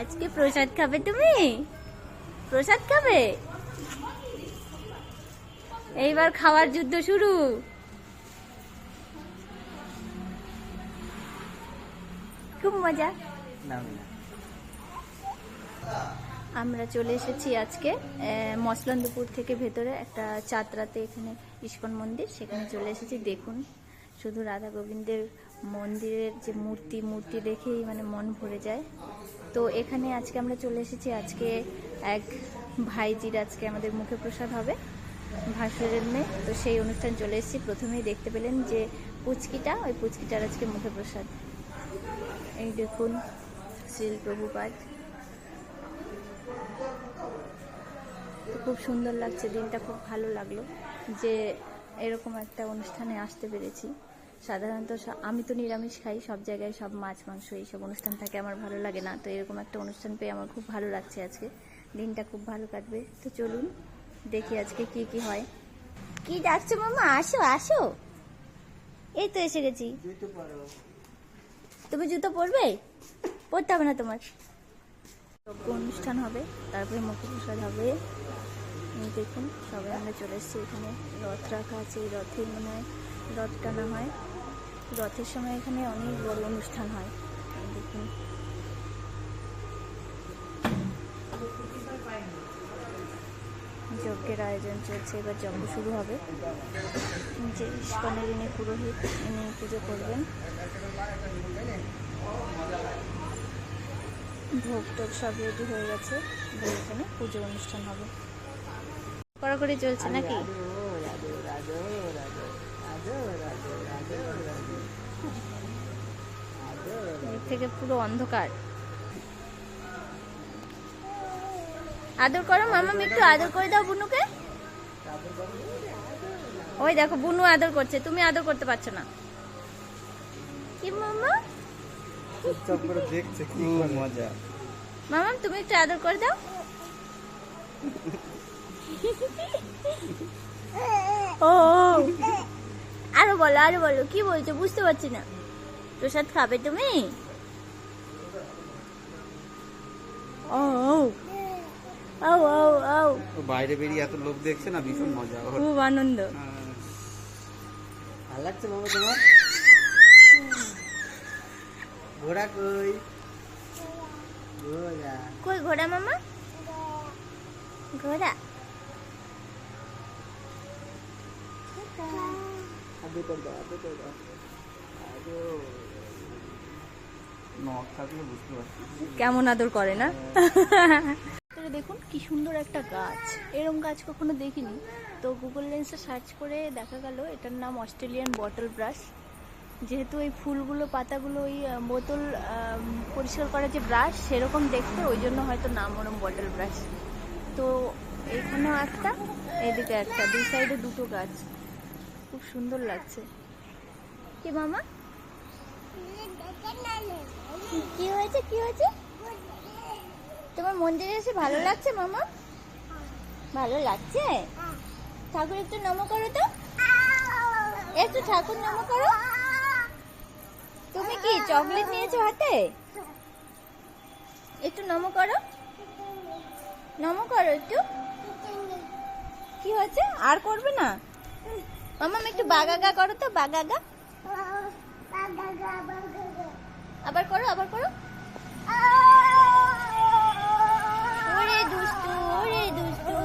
আজকে প্রসাদ খাবে তুমি? প্রসাদ খাবে? এইবার খাওয়ার যুদ্ধ শুরু। খুব মজা। আমরা চলে এসেছি আজকে মসলন্দপুর থেকে ভেতরে একটা চাতরাতে এখানে ইস্কন মন্দির সেখানে চলে এসেছি। দেখুন শুধু রাধা গোবিন্দের মন্দিরের যে মূর্তি মূর্তি দেখেই মানে মন ভরে যায়। তো এখানে আজকে আমরা চলে এসেছি। আজকে এক ভাইজির আজকে আমাদের মুখে প্রসাদ হবে, ভাসুরের মেয়ে। তো সেই অনুষ্ঠান চলে এসেছি। প্রথমেই দেখতে পেলেন যে পুচকিটা, ওই পুচকিটার আজকে মুখে প্রসাদ। এই দেখুন শ্রীল প্রভুপাদ তো খুব সুন্দর লাগছে, দিনটা খুব ভালো লাগল যে এরকম একটা অনুষ্ঠানে আসতে পেরেছি। সাধারণত আমি তো নিরামিষ খাই সব জায়গায় সব মাছ মাংস এইসব অনুষ্ঠান থাকে আমার ভালো লাগে না। তো এরকম একটা অনুষ্ঠান পেয়ে আমার খুব ভালো লাগছে আজকে। দিনটা খুব ভালো কাটবে। তো চলুন দেখি আজকে কি কি হয়। কি ডাকছো মামা? আসো আসো। এই তো এসে গেছি। তুমি জুতো পরবে? পরতে হবে না তোমার। যজ্ঞ অনুষ্ঠান হবে তারপরে মুখ্য প্রসাদ হবে দেখুন সবাই আমরা চলে এসেছি এখানে। রথ রাখা আছে এই রথে মনে হয় রথ টানা হয়। রথের সময় এখানে অনেক বড় অনুষ্ঠান হয়। দেখুন। যজ্ঞের আয়োজন চলছে, এবার যজ্ঞ শুরু হবে। যে ইস্কনের ইনি পুরোহিত, ইনি পুজো করবেন। ভোগ টোগ সব রেডি হয়ে গেছে এখানে পুজো অনুষ্ঠান হবে। কড়াকড়ি চলছে নাকি? এদিক থেকে পুরো অন্ধকার। আদর করো মামা একটু আদর করে দাও বুনুকে। ওই দেখো বুনু আদর করছে তুমি আদর করতে পারছ না। কি মামা? চুপচাপ দেখছে কি মজা। মামা তুমি একটু আদর করে দাও। ও ও। আরও বলো আরও বলো কি বলছো? বুঝতে পারছি না। প্রসাদ খাবে তুমি? ও ও ও ও ও ও। বাইরে বেরিয়ে এত লোক দেখছে না ভীষণ মজা। খুব আনন্দ। ভালো লাগছে বাবা তোমার? ঘোড়া কই? ঘোড়া। কই ঘোড়া মামা? ঘোড়া। আদর করে দাও আদর করে দাও। আদর নখ থাকলে বুঝতে পারছি। কেমন আদর করে না? দেখুন কি সুন্দর একটা গাছ। এরম গাছ কখনো দেখিনি। তো গুগল লেন্সে সার্চ করে দেখা গেল এটার নাম অস্ট্রেলিয়ান বটল ব্রাশ যেহেতু এই ফুলগুলো পাতাগুলো ওই বোতল পরিষ্কার করার যে ব্রাশ সেরকম দেখতে ওই জন্য হয়তো নাম ওরম বটল ব্রাশ তো এখানেও একটা এদিকে একটা দুই সাইডে দুটো গাছ। খুব সুন্দর লাগছে। কি মামা? কি হয়েছে কি হয়েছে? তোমার মন্দিরে এসে ভালো লাগছে মামা? ভালো লাগছে? ঠাকুর একটু নম করো তো। একটু ঠাকুর নম করো। তুমি কি চকলেট নিয়েছো হাতে? একটু নম করো। নম করো একটু। কি হয়েছে? আর করবে না? মামা একটু বাগাগা করো তো বাগাগা। আবার করো আবার করো। ওরে দুষ্টু ওরে দুষ্টু।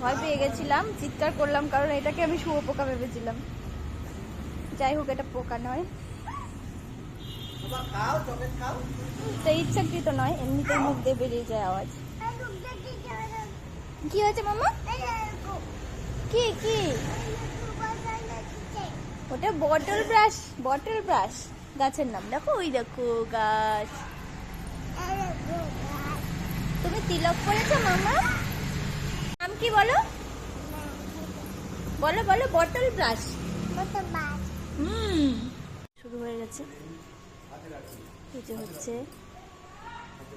ভয় পেয়ে গেছিলাম চিৎকার করলাম কারণ এটাকে আমি শুয়োপোকা ভেবেছিলাম। যাই হোক এটা পোকা নয়। তো ইচ্ছাকৃত নয় এমনিতেই মুখ দিয়ে বেরিয়ে যায় আওয়াজ। কি হয়েছে মামা? কি কি? ওটা বটল ব্রাশ বটল ব্রাশ গাছের নাম দেখো? ওই দেখো, গাছ। তুমি তিলক করেছ মামা? নাম কি বলো? বলো বলো বটল ব্রাশ হুম। শুরু হয়ে গেছে। পুজো হচ্ছে। হাতে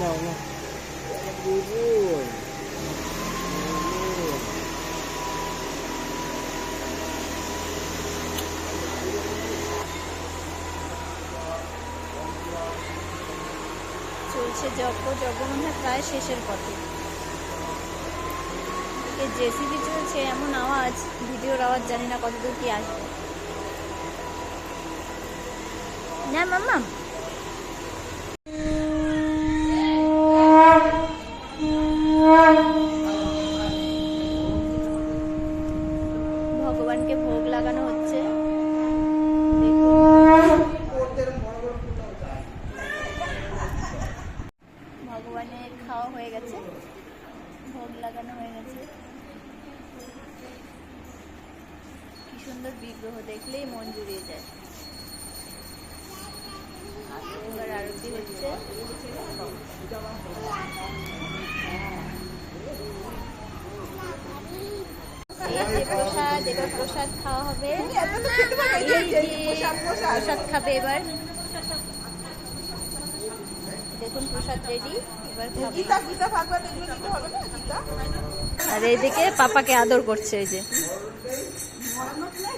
না না চলছে যজ্ঞ যজ্ঞ প্রায় শেষের পথে। এই জেসিবি চলছে এমন আওয়াজ ভিডিওর আওয়াজ জানি না কতদূর কি আসবে। না মাম্মা ভগবানকে ভোগ লাগানো হচ্ছে দেখুন ভগবানের খাওয়া হয়ে গেছে ভোগ লাগানো হয়ে গেছে কি সুন্দর বিগ্রহ দেখলেই মন জুড়িয়ে যায়। এবার আরতি হচ্ছে। প্রসাদ এবার প্রসাদ খাওয়া হবে। প্রসাদ খাবে এবার। দেখুন প্রসাদ রেডি এবার আর এইদিকে পাপাকে আদর করছে এই যে।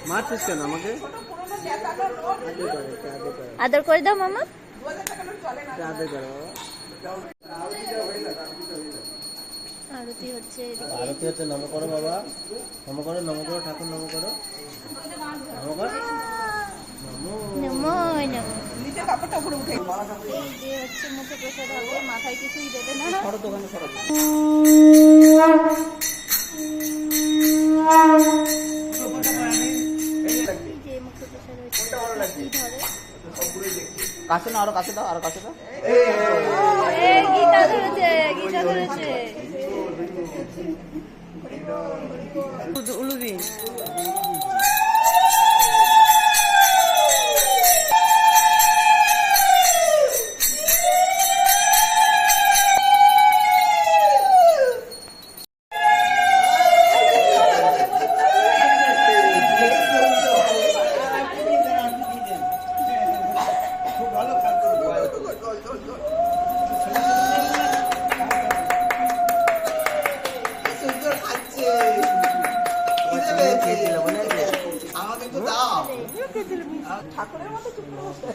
মারছিস কেন আমাকে? আদর করে দাও মামা। আদর করে আরতি হচ্ছে এদিকে। আরতি হচ্ছে নম করো বাবা। নম করো নম করো ঠাকুর নম করো। নম কর। মাথায় কিছুই দেবে না। কাছে না আরও কাছে দাও আরও কাছে দাও। এ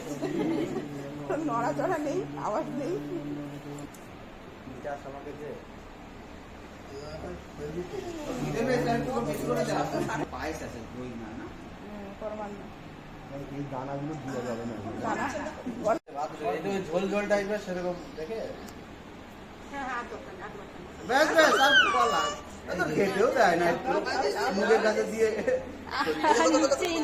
আছে। নড়াচড়া নেই আওয়াজ নেই। পরমান্ন দানাগুলো দিয়ে যাবে না ঝোল ঝোল টাইপের সেরকম দেখে হ্যাঁ হ্যাঁ দোকান আর দোকান ব্যাস ব্যাস আর বলা খেতেও দেয় না। মুখের কাছে দিয়ে নিচ্ছেই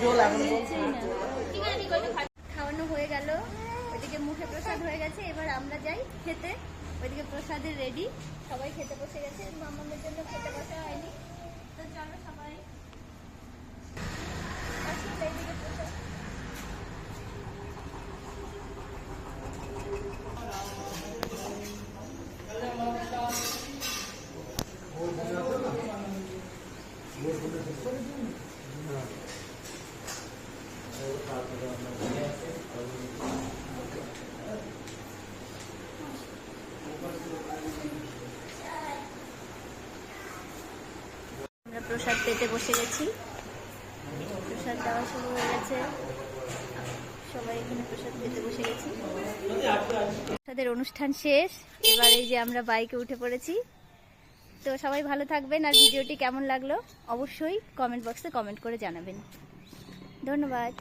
ঝোল এখন না। খাওয়ানো হয়ে গেল। ওইদিকে মুখে প্রসাদ হয়ে গেছে, এবার আমরা যাই খেতে। ওইদিকে প্রসাদের রেডি সবাই খেতে বসে গেছে মামাদের জন্য খেতে বসা হয়নি। তো চলো সবাই। প্রসাদ। আমরা প্রসাদ পেতে বসে গেছি। প্রসাদ দেওয়া শুরু হয়ে গেছে। সবাই এখানে প্রসাদ পেতে বসে গেছি। প্রসাদের অনুষ্ঠান শেষ। এবার এই যে আমরা বাইকে উঠে পড়েছি। তো সবাই ভালো থাকবেন। আর ভিডিওটি কেমন লাগল? অবশ্যই কমেন্ট বক্সে কমেন্ট করে জানাবেন। ধন্যবাদ।